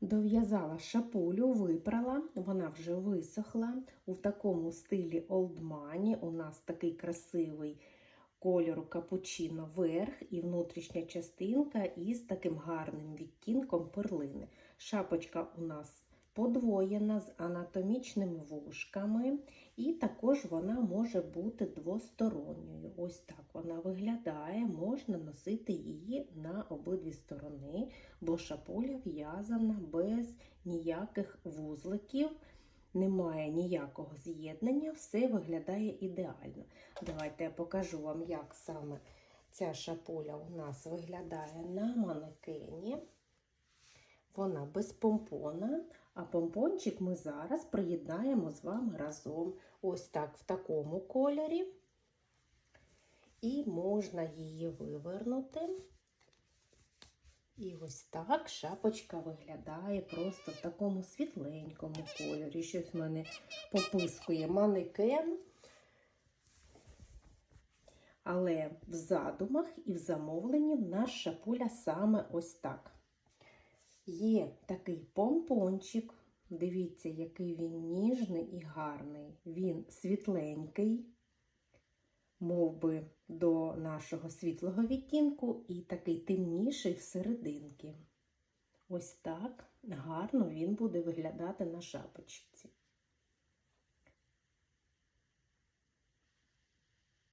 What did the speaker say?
Дов'язала шапулю, випрала, вона вже висохла. У такому стилі Old Money. У нас такий красивий кольору капучино верх і внутрішня частинка із таким гарним відтінком перлини. Шапочка у нас подвоєна з анатомічними вушками, і також вона може бути двосторонньою. Ось так вона виглядає, можна носити її на обидві сторони, бо шапуля в'язана без ніяких вузликів. Немає ніякого з'єднання, все виглядає ідеально. Давайте я покажу вам, як саме ця шапуля у нас виглядає на манекені. Вона без помпона, а помпончик ми зараз приєднаємо з вами разом. Ось так в такому кольорі. І можна її вивернути. І ось так шапочка виглядає просто в такому світленькому кольорі. Щось в мене попискує манекен. Але в задумах і в замовленні в нас шапуля саме ось так. Є такий помпончик. Дивіться, який він ніжний і гарний. Він світленький, мов би, до нашого світлого відтінку, і такий темніший всерединки. Ось так гарно він буде виглядати на шапочці.